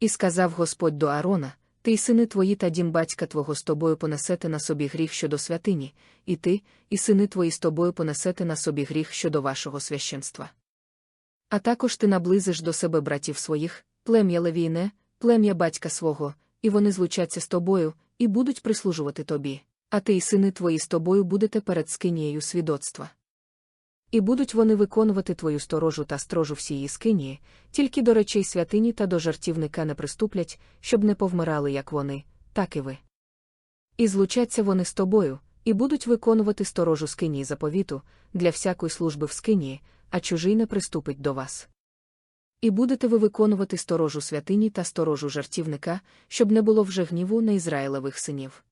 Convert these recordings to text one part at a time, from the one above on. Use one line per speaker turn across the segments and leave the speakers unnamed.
І сказав Господь до Аарона, ти й сини твої та дім батька твого з тобою понесете на собі гріх щодо святині, і ти, і сини твої з тобою понесете на собі гріх щодо вашого священства. А також ти наблизиш до себе братів своїх, плем'я Левійне, плем'я батька свого, і вони злучаться з тобою, і будуть прислужувати тобі, а ти й сини твої з тобою будете перед скинією свідоцтва. І будуть вони виконувати твою сторожу та строжу всієї скинії, тільки до речей святині та до жартівника не приступлять, щоб не повмирали, як вони, так і ви. І злучаться вони з тобою, і будуть виконувати сторожу скинії заповіту для всякої служби в скинії, а чужий не приступить до вас. І будете ви виконувати сторожу святині та сторожу жартівника, щоб не було вже гніву на Ізраїлевих синів.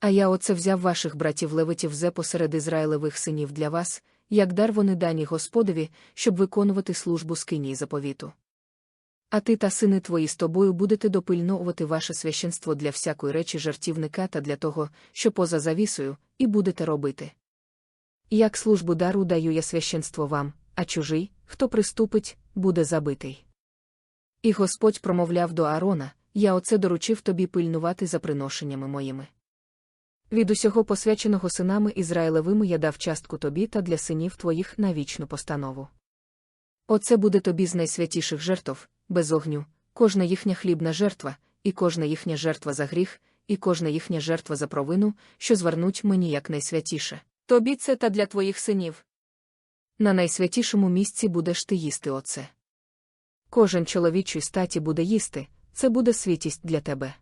А я оце взяв ваших братів левитів зе посеред Ізраїлевих синів для вас, як дар вони дані Господові, щоб виконувати службу скинії заповіту. А ти та сини твої з тобою будете допильновувати ваше священство для всякої речі жартівника та для того, що поза завісою, і будете робити. Як службу дару даю я священство вам, а чужий, хто приступить, буде забитий. І Господь промовляв до Аарона: Я оце доручив тобі пильнувати за приношеннями моїми. Від усього посвяченого синами Ізраїлевими я дав частку тобі та для синів твоїх на вічну постанову. Оце буде тобі з найсвятіших жертв, без огню, кожна їхня хлібна жертва, і кожна їхня жертва за гріх, і кожна їхня жертва за провину, що звернуть мені як найсвятіше. Тобі це та для твоїх синів. На найсвятішому місці будеш ти їсти оце. Кожен чоловічий статі буде їсти, це буде святість для тебе.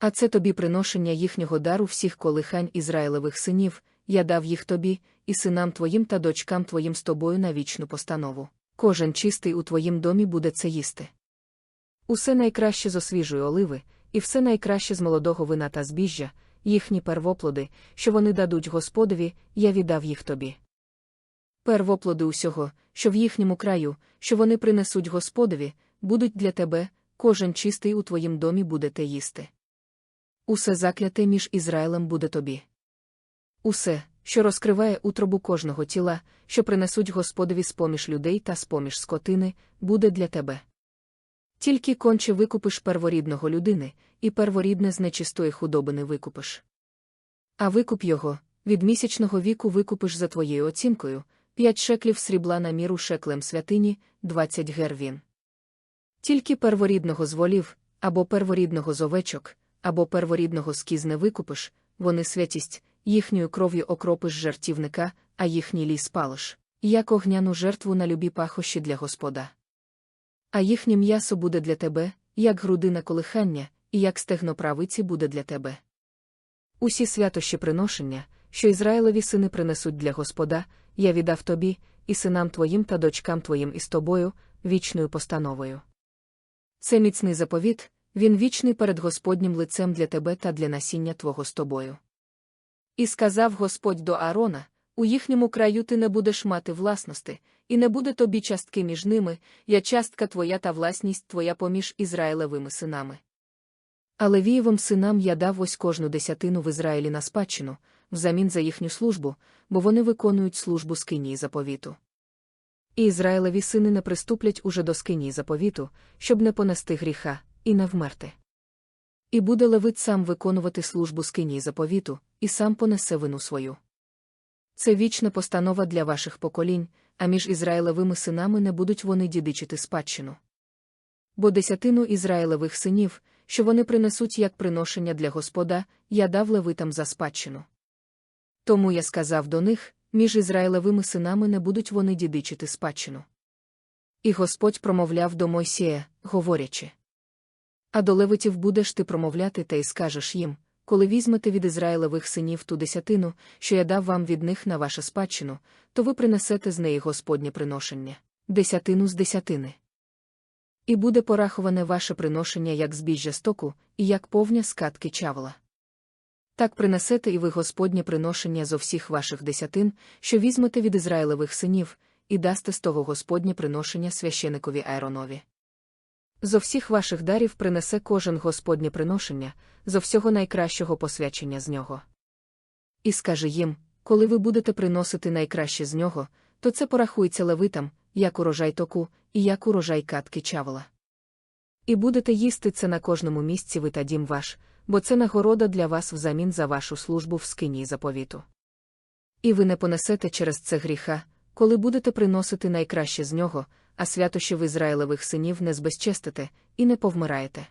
А це тобі приношення їхнього дару всіх колихань Ізраїлевих синів, я дав їх тобі, і синам твоїм та дочкам твоїм з тобою на вічну постанову. Кожен чистий у твоїм домі буде це їсти. Усе найкраще з освіжої оливи, і все найкраще з молодого вина та збіжжя, їхні первоплоди, що вони дадуть Господові, я віддав їх тобі. Первоплоди усього, що в їхньому краю, що вони принесуть Господові, будуть для тебе, кожен чистий у твоїм домі будете їсти. Усе закляте між Ізраїлем буде тобі. Усе, що розкриває утробу кожного тіла, що принесуть Господові з поміж людей та з поміж скотини, буде для тебе. Тільки конче викупиш перворідного людини, і перворідне з нечистої худобини викупиш. А викуп його, від місячного віку викупиш за твоєю оцінкою, п'ять шеклів срібла на міру шеклем святині, двадцять гервін. Тільки перворідного з волів, або перворідного з овечок, або перворідного скіз не викупиш, вони святість, їхньою кров'ю окропиш жертівника, а їхній ліс палиш, як огняну жертву на любі пахощі для Господа. А їхнє м'ясо буде для тебе, як грудина колихання, і як стегно правиці буде для тебе. Усі святощі приношення, що Ізраїлеві сини принесуть для Господа, я віддав тобі, і синам твоїм та дочкам твоїм із тобою, вічною постановою. Це міцний заповіт, він вічний перед Господнім лицем для тебе та для насіння твого з тобою. І сказав Господь до Аарона: у їхньому краю ти не будеш мати власності, і не буде тобі частки між ними, я частка твоя та власність твоя поміж Ізраїлевими синами. Але вієвим синам я дав ось кожну десятину в Ізраїлі на спадщину, взамін за їхню службу, бо вони виконують службу скинії заповіту. І Ізраїлеві сини не приступлять уже до скинії заповіту, щоб не понести гріха, і не вмерти. І буде левит сам виконувати службу скинії заповіту, і сам понесе вину свою. Це вічна постанова для ваших поколінь, а між Ізраїлевими синами не будуть вони дідичити спадщину. Бо десятину Ізраїлевих синів, що вони принесуть як приношення для Господа, я дав левитам за спадщину. Тому я сказав до них між Ізраїлевими синами не будуть вони дідичити спадщину. І Господь промовляв до Мойсія, говорячи. А до левитів будеш ти промовляти та й скажеш їм, коли візьмете від Ізраїлевих синів ту десятину, що я дав вам від них на вашу спадщину, то ви принесете з неї Господнє приношення, десятину з десятини. І буде пораховане ваше приношення як збіжжя стоку, і як повня скатки чавла. Так принесете і ви Господнє приношення зо всіх ваших десятин, що візьмете від Ізраїлевих синів, і дасте з того Господнє приношення священикові Айронові. Зо всіх ваших дарів принесе кожен Господнє приношення, зо всього найкращого посвячення з нього. І скаже їм, коли ви будете приносити найкраще з нього, то це порахується левитам, як урожай току, і як урожай катки чавола. І будете їсти це на кожному місці ви та дім ваш, бо це нагорода для вас взамін за вашу службу в скині заповіту. І ви не понесете через це гріха, коли будете приносити найкраще з нього, а святощів Ізраїлевих синів не збезчестите і не повмираєте.